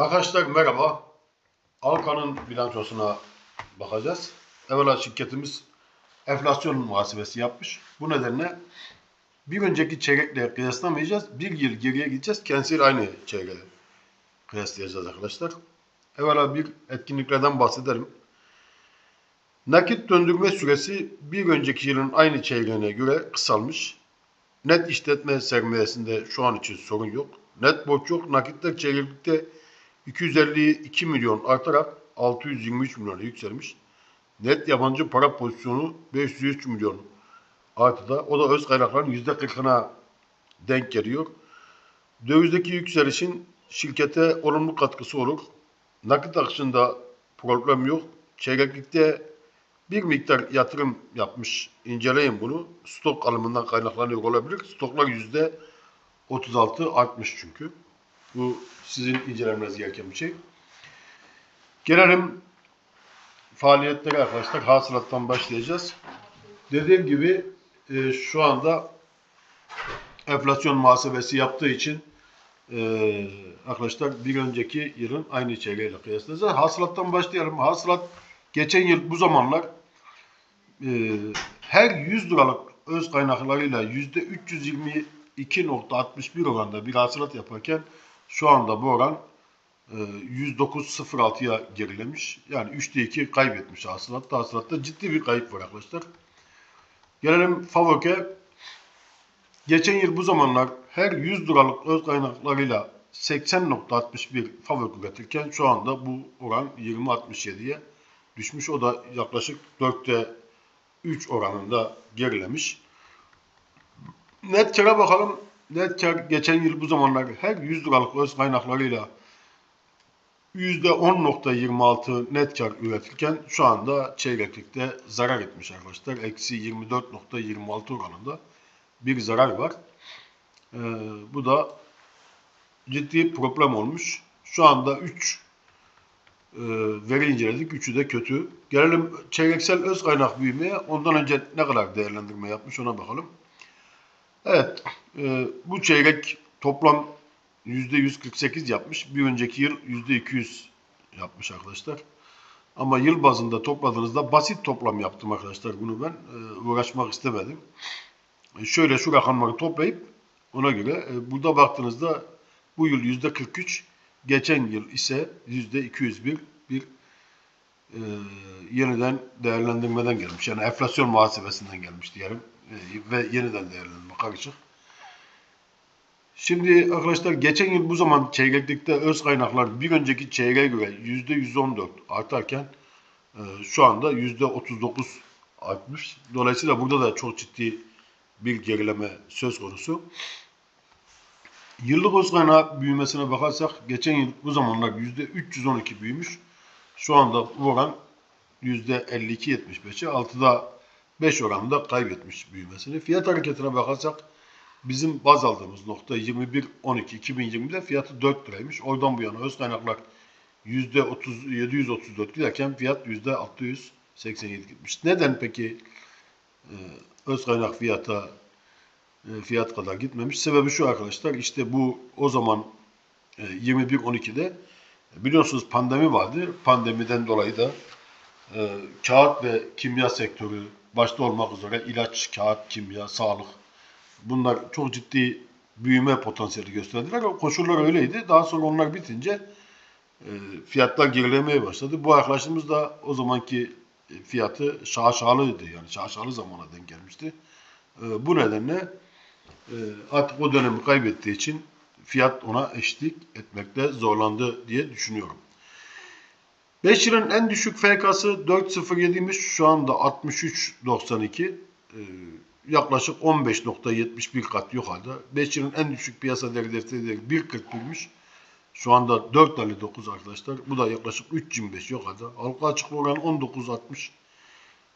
Arkadaşlar merhaba. Alkan'ın bilançosuna bakacağız. Evvela şirketimiz enflasyon muhasebesi yapmış. Bu nedenle bir önceki çeyrekle kıyaslamayacağız. Bir yıl geriye gideceğiz. Kendisiyle aynı çeyreğe kıyaslayacağız arkadaşlar. Evvela bir etkinliklerden bahsederim. Nakit döndürme süresi bir önceki yılın aynı çeyreğine göre kısalmış. Net işletme sermayesinde şu an için sorun yok. Net borç yok. Nakitler çeyreklikte 252 milyon artarak 623 milyona yükselmiş. Net yabancı para pozisyonu 503 milyon artıda. O da öz kaynakların %40'ına denk geliyor. Dövizdeki yükselişin şirkete olumlu katkısı olur. Nakit akışında problem yok. Çeyreklikte bir miktar yatırım yapmış. İnceleyin bunu. Stok alımından kaynaklanıyor olabilir. Stoklar yüzde 36 artmış çünkü. Bu sizin incelemeniz gereken bir şey. Gelelim faaliyetlere arkadaşlar. Hasılattan başlayacağız. Dediğim gibi e, şu anda enflasyon muhasebesi yaptığı için e, arkadaşlar bir önceki yılın aynı çeyreğiyle kıyaslayacağız. Hasılattan başlayalım. Hasılat geçen yıl bu zamanlar e, her 100 liralık öz kaynaklarıyla yüzde 322.61 oranda bir hasılat yaparken şu anda bu oran e, 109.06'ya gerilemiş. Yani 3'te 2 kaybetmiş hasılatta. Hasılatta ciddi bir kayıp var arkadaşlar. Gelelim FAVÖK'e. Geçen yıl bu zamanlar her 100 liralık öz kaynaklarıyla 80.61 FAVÖK üretirken şu anda bu oran 20.67'ye düşmüş. O da yaklaşık 4'te 3 oranında gerilemiş. Net kâra bakalım. Net kar geçen yıl bu zamanlar her 100 liralık öz kaynaklarıyla %10.26 net kar üretirken şu anda çeyreklikte zarar etmiş arkadaşlar. Eksi 24.26 oranında bir zarar var. Ee, bu da ciddi problem olmuş. Şu anda 3 e, veri inceledik. Üçü de kötü. Gelelim çeyreksel öz kaynak büyümeye. Ondan önce ne kadar değerlendirme yapmış ona bakalım. Evet, e, bu çeyrek toplam %148 yapmış. Bir önceki yıl %200 yapmış arkadaşlar. Ama yıl bazında topladığınızda basit toplam yaptım arkadaşlar. Bunu ben e, uğraşmak istemedim. E, şöyle şu rakamları toplayıp ona göre e, burada baktığınızda bu yıl %43, geçen yıl ise %201 bir e, yeniden değerlendirmeden gelmiş. Yani enflasyon muhasebesinden gelmiş diyelim. Ve yeniden değerlendirme karışık. Şimdi arkadaşlar geçen yıl bu zaman çeyreklikte öz kaynaklar bir önceki çeyreğe göre %114 artarken e, şu anda %39 artmış. Dolayısıyla burada da çok ciddi bir gerileme söz konusu. Yıllık öz kaynağı büyümesine bakarsak geçen yıl bu zamanlar %312 büyümüş. Şu anda bu oran %52.75'e 6'da 5 oranında kaybetmiş büyümesini. Fiyat hareketine bakarsak bizim baz aldığımız nokta 21.12 2020'de fiyatı 4 liraymış. Oradan bu yana öz kaynaklar %30, 734 giderken fiyat %687 gitmiş. Neden peki e, öz kaynak fiyata e, fiyat kadar gitmemiş? Sebebi şu arkadaşlar işte bu o zaman e, 21.12'de biliyorsunuz pandemi vardı. Pandemiden dolayı da e, kağıt ve kimya sektörü başta olmak üzere ilaç, kağıt, kimya, sağlık bunlar çok ciddi büyüme potansiyeli gösterdiler. Koşullar öyleydi. Daha sonra onlar bitince e, fiyatlar gerilemeye başladı. Bu arkadaşımız da o zamanki fiyatı şaşalıydı. Yani şaşalı zamana denk gelmişti. E, bu nedenle e, artık o dönemi kaybettiği için fiyat ona eşlik etmekte zorlandı diye düşünüyorum. 5 yılın en düşük FK'sı 4.07'ymiş. Şu anda 63.92. Ee, yaklaşık 15.71 kat yukarıda. 5 yılın en düşük piyasa değeri defteri değeri 1.41'miş. Şu anda 4.59 arkadaşlar. Bu da yaklaşık 3.25 yukarıda. Halka açıklı oran 19.60.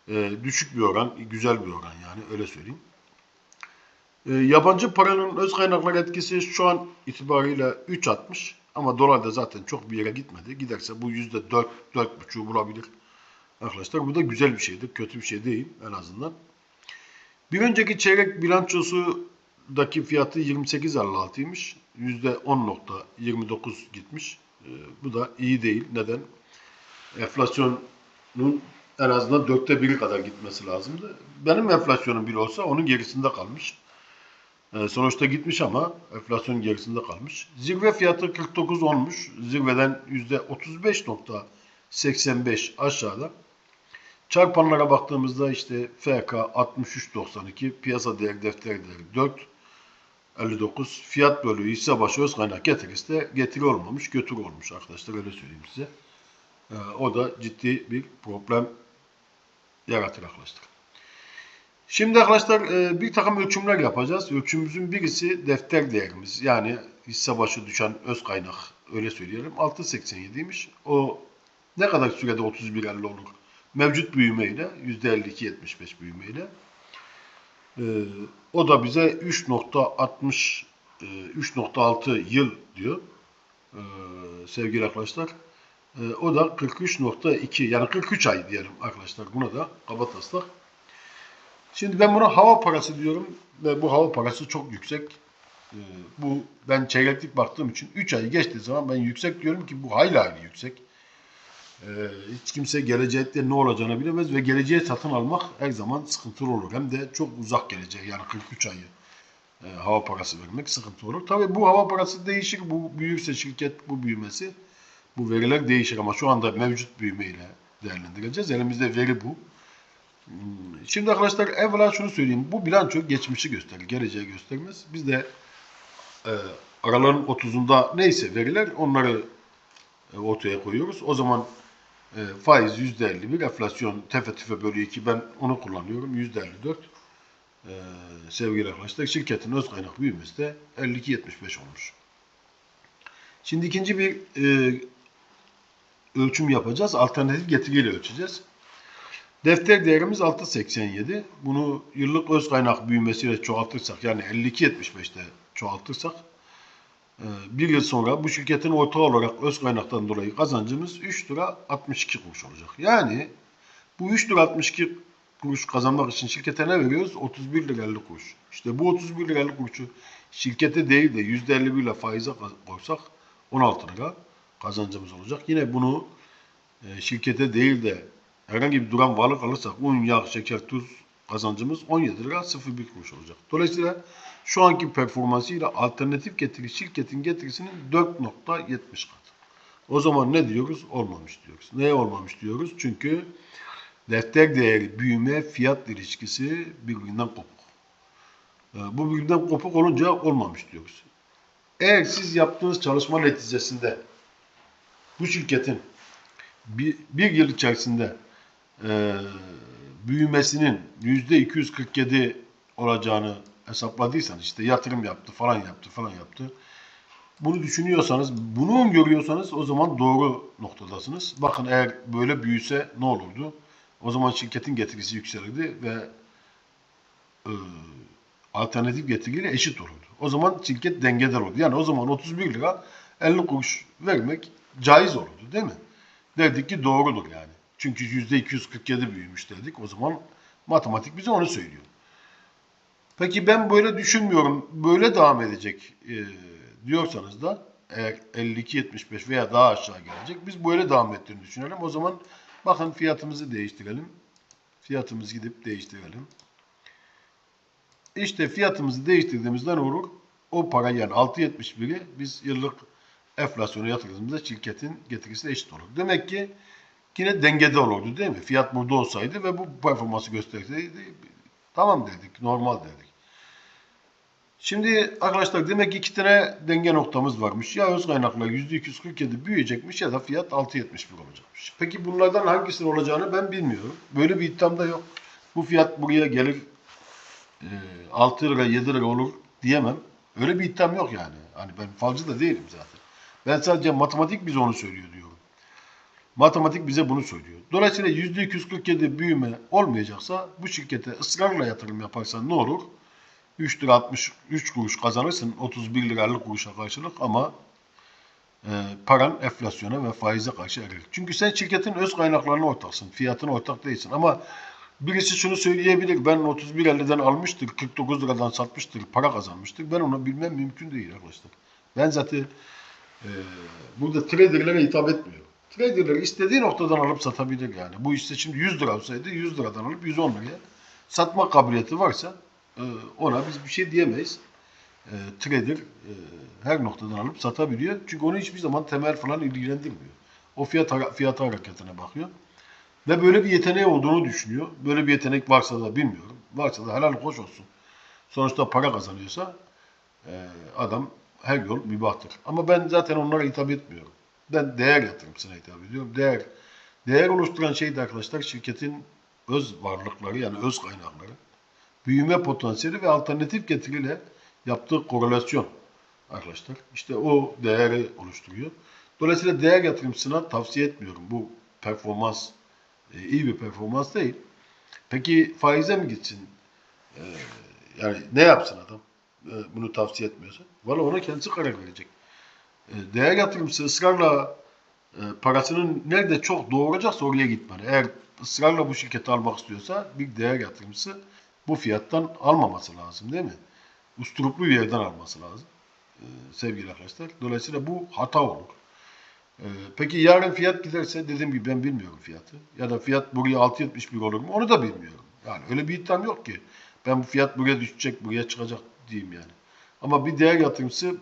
Ee, düşük bir oran, güzel bir oran yani öyle söyleyeyim. Ee, yabancı paranın öz kaynaklar etkisi şu an itibariyle 3.60 ama dolar da zaten çok bir yere gitmedi. Giderse bu yüzde 4, 4.5'u bulabilir. Arkadaşlar bu da güzel bir şeydir. Kötü bir şey değil en azından. Bir önceki çeyrek bilançosudaki fiyatı 28.56'ymış. Yüzde 10.29 gitmiş. E, bu da iyi değil. Neden? Enflasyonun en azından dörtte biri kadar gitmesi lazımdı. Benim enflasyonum bir olsa onun gerisinde kalmış. E, sonuçta gitmiş ama enflasyonun gerisinde kalmış. Zirve fiyatı 49 olmuş. Zirveden %35.85 aşağıda. Çarpanlara baktığımızda işte FK 63.92, piyasa değer defter değeri 4, 59, fiyat bölü hisse başı öz kaynak getirisi de getiri olmamış, götür olmuş arkadaşlar öyle söyleyeyim size. Ee, o da ciddi bir problem yaratır arkadaşlar. Şimdi arkadaşlar e, bir takım ölçümler yapacağız. Ölçümümüzün birisi defter değerimiz. Yani hisse başı düşen öz kaynak öyle söyleyelim. 6.87'ymiş. O ne kadar sürede 31.50 olur? Mevcut büyümeyle %52-75 büyümeyle. Ee, o da bize 3.60 e, 3.6 yıl diyor. Sevgili arkadaşlar. O da 43.2 yani 43 ay diyelim arkadaşlar. Buna da kaba taslak. Şimdi ben buna hava parası diyorum ve bu hava parası çok yüksek. Ee, bu ben çeyreklik baktığım için 3 ayı geçtiği zaman ben yüksek diyorum ki bu hayli hayli yüksek. Ee, hiç kimse gelecekte ne olacağını bilemez ve geleceğe satın almak her zaman sıkıntılı olur. Hem de çok uzak geleceğe yani 43 ayı e, hava parası vermek sıkıntı olur. Tabii bu hava parası değişir. Bu büyürse şirket bu büyümesi bu veriler değişir ama şu anda mevcut büyümeyle değerlendireceğiz. Elimizde veri bu. Şimdi arkadaşlar evvela şunu söyleyeyim. Bu bilanço geçmişi gösterir, geleceği göstermez. Biz de e, araların 30'unda neyse veriler onları e, ortaya koyuyoruz. O zaman e, faiz %51, enflasyon tefe tüfe bölü 2 ben onu kullanıyorum. %54. E, sevgili arkadaşlar şirketin öz kaynak büyümesi de 52-75 olmuş. Şimdi ikinci bir e, ölçüm yapacağız. Alternatif getiriyle ölçeceğiz. Defter değerimiz 6.87. Bunu yıllık öz kaynak büyümesiyle çoğaltırsak yani 52.75'te çoğaltırsak e, bir yıl sonra bu şirketin orta olarak öz kaynaktan dolayı kazancımız 3 lira 62 kuruş olacak. Yani bu 3 lira 62 kuruş kazanmak için şirkete ne veriyoruz? 31 lira 50 kuruş. İşte bu 31 lira 50 kuruşu şirkete değil de %51 ile faize koysak 16 lira kazancımız olacak. Yine bunu e, şirkete değil de herhangi bir duran varlık alırsak un, yağ, şeker, tuz kazancımız 17 lira 01 kuruş olacak. Dolayısıyla şu anki performansıyla alternatif getiri şirketin getirisinin 4.70 katı. O zaman ne diyoruz? Olmamış diyoruz. Neye olmamış diyoruz? Çünkü defter değeri büyüme fiyat ilişkisi birbirinden kopuk. E, Bu birbirinden kopuk olunca olmamış diyoruz. Eğer siz yaptığınız çalışma neticesinde bu şirketin bir, bir yıl içerisinde e, büyümesinin yüzde 247 olacağını hesapladıysanız işte yatırım yaptı falan yaptı falan yaptı. Bunu düşünüyorsanız, bunu görüyorsanız o zaman doğru noktadasınız. Bakın eğer böyle büyüse ne olurdu? O zaman şirketin getirisi yükselirdi ve e, alternatif getiriyle eşit olurdu. O zaman şirket dengede olurdu. Yani o zaman 31 lira 50 kuruş vermek caiz olurdu değil mi? Derdik ki doğrudur yani. Çünkü %247 büyümüş dedik. O zaman matematik bize onu söylüyor. Peki ben böyle düşünmüyorum, böyle devam edecek e, diyorsanız da eğer 52-75 veya daha aşağı gelecek, biz böyle devam ettiğini düşünelim. O zaman bakın fiyatımızı değiştirelim. Fiyatımızı gidip değiştirelim. İşte fiyatımızı değiştirdiğimizde ne olur? O para yani 6.71'i biz yıllık enflasyona yatırdığımızda şirketin getirisi eşit olur. Demek ki yine dengede olurdu değil mi? Fiyat burada olsaydı ve bu performansı gösterseydi tamam dedik, normal dedik. Şimdi arkadaşlar demek ki iki tane denge noktamız varmış. Ya öz kaynaklar %247 büyüyecekmiş ya da fiyat 6.71 olacakmış. Peki bunlardan hangisinin olacağını ben bilmiyorum. Böyle bir iddiam da yok. Bu fiyat buraya gelir e, 6 lira 7 lira olur diyemem. Öyle bir iddiam yok yani. Hani ben falcı da değilim zaten. Ben sadece matematik bize onu söylüyor diyorum. Matematik bize bunu söylüyor. Dolayısıyla %247 büyüme olmayacaksa bu şirkete ısrarla yatırım yaparsan ne olur? 3 lira 63 kuruş kazanırsın 31 lira 50 kuruşa karşılık ama e, paran enflasyona ve faize karşı erir. Çünkü sen şirketin öz kaynaklarına ortaksın. Fiyatına ortak değilsin. Ama birisi şunu söyleyebilir. Ben 31.50'den almıştır, 49 liradan satmıştır, para kazanmıştır. Ben onu bilmem mümkün değil arkadaşlar. Ben zaten Ee, burada traderlere hitap etmiyor. Traderler istediği noktadan alıp satabilir yani. Bu işte şimdi 100 lira olsaydı 100 liradan alıp 110 liraya satma kabiliyeti varsa e, ona biz bir şey diyemeyiz. E, trader e, her noktadan alıp satabiliyor. Çünkü onu hiçbir zaman temel falan ilgilendirmiyor. O fiyat fiyat hareketine bakıyor. Ve böyle bir yeteneği olduğunu düşünüyor. Böyle bir yetenek varsa da bilmiyorum. Varsa da helal hoş olsun. Sonuçta para kazanıyorsa adam her yol mübahtır. Ama ben zaten onlara hitap etmiyorum. Ben değer yatırımcısına hitap ediyorum. Değer değer oluşturan şey de arkadaşlar şirketin öz varlıkları yani öz kaynakları, büyüme potansiyeli ve alternatif getiriyle yaptığı korelasyon arkadaşlar. İşte o değeri oluşturuyor. Dolayısıyla değer yatırımcısına tavsiye etmiyorum. Bu performans e, iyi bir performans değil. Peki faize mi gitsin? E, yani ne yapsın adam? E, bunu tavsiye etmiyorsa. Valla ona kendisi karar verecek. E, değer yatırımcısı ısrarla e, parasının nerede çok doğuracaksa oraya gitmeli. Eğer ısrarla bu şirketi almak istiyorsa bir değer yatırımcısı bu fiyattan almaması lazım değil mi? Usturuplu bir yerden alması lazım e, sevgili arkadaşlar. Dolayısıyla bu hata olur. Peki yarın fiyat giderse dediğim gibi ben bilmiyorum fiyatı. Ya da fiyat buraya 6.71 olur mu onu da bilmiyorum. Yani öyle bir iddiam yok ki. Ben bu fiyat buraya düşecek, buraya çıkacak diyeyim yani. Ama bir değer yatırımcısı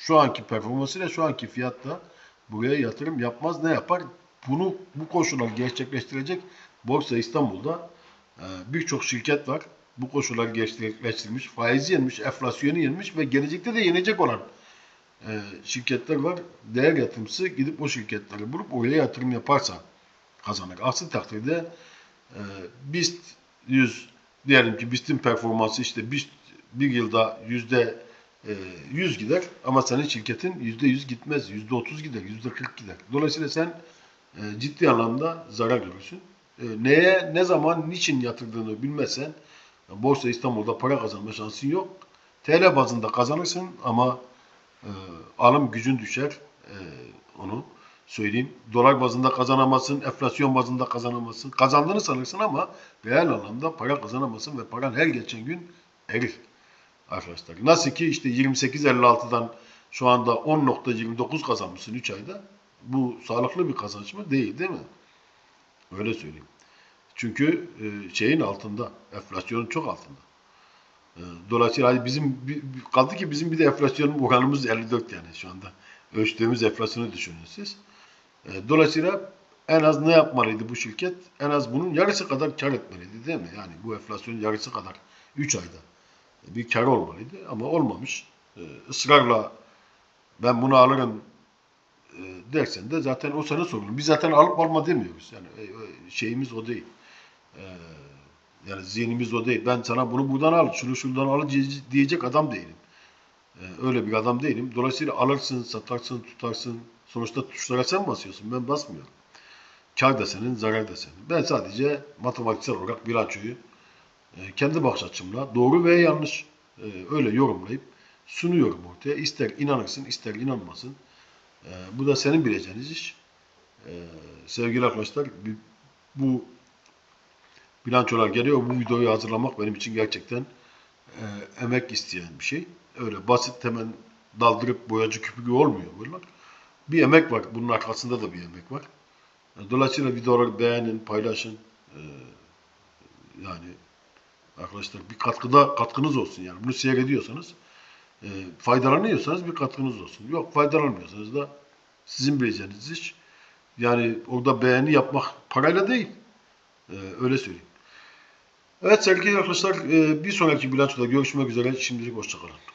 şu anki performansıyla şu anki fiyatla buraya yatırım yapmaz. Ne yapar? Bunu bu koşullar gerçekleştirecek Borsa İstanbul'da e, birçok şirket var. Bu koşullar gerçekleştirmiş, faizi yenmiş, enflasyonu yenmiş ve gelecekte de yenecek olan e, şirketler var. Değer yatırımcısı gidip o şirketleri bulup oraya yatırım yaparsa kazanır. Aksi takdirde e, BIST 100 diyelim ki BIST'in performansı işte BIST bir yılda yüzde 100 gider ama senin şirketin yüzde 100 gitmez. Yüzde 30 gider, yüzde 40 gider. Dolayısıyla sen e, ciddi anlamda zarar görürsün. E, neye, ne zaman, niçin yatırdığını bilmezsen Borsa İstanbul'da para kazanma şansın yok. TL bazında kazanırsın ama e, alım gücün düşer. E, onu söyleyeyim. Dolar bazında kazanamazsın, enflasyon bazında kazanamazsın. Kazandığını sanırsın ama reel anlamda para kazanamazsın ve paran her geçen gün erir arkadaşlar. Nasıl ki işte 28.56'dan şu anda 10.29 kazanmışsın 3 ayda. Bu sağlıklı bir kazanç mı? Değil değil mi? Öyle söyleyeyim. Çünkü e, şeyin altında, enflasyonun çok altında. E, dolayısıyla hani bizim kaldı ki bizim bir de enflasyon oranımız 54 yani şu anda. Ölçtüğümüz enflasyonu düşünün siz. E, dolayısıyla en az ne yapmalıydı bu şirket? En az bunun yarısı kadar kar etmeliydi değil mi? Yani bu enflasyonun yarısı kadar 3 ayda bir kar olmalıydı ama olmamış. E, ısrarla ben bunu alırım e, dersen de zaten o sana sorun. Biz zaten alıp alma demiyoruz. Yani e, e, şeyimiz o değil. E, yani zihnimiz o değil. Ben sana bunu buradan al, şunu şuradan al diye- diyecek adam değilim. E, öyle bir adam değilim. Dolayısıyla alırsın, satarsın, tutarsın. Sonuçta tuşlara sen basıyorsun. Ben basmıyorum. Kar da senin, zarar da senin. Ben sadece matematiksel olarak bilançoyu kendi bakış açımla doğru ve yanlış e, öyle yorumlayıp sunuyorum ortaya. İster inanırsın, ister inanmasın. E, bu da senin bileceğiniz iş. E, sevgili arkadaşlar, bu- bilançolar geliyor. Bu videoyu hazırlamak benim için gerçekten e, emek isteyen bir şey. Öyle basit hemen daldırıp boyacı küpü olmuyor bunlar. Bir emek var. Bunun arkasında da bir emek var. E, Dolayısıyla videoları beğenin, paylaşın. E, yani arkadaşlar bir katkıda katkınız olsun yani. Bunu seyrediyorsanız e, faydalanıyorsanız bir katkınız olsun. Yok faydalanmıyorsanız da sizin bileceğiniz iş. Yani orada beğeni yapmak parayla değil. E, öyle söyleyeyim. Evet sevgili arkadaşlar e, bir sonraki bilançoda görüşmek üzere. Şimdilik hoşçakalın.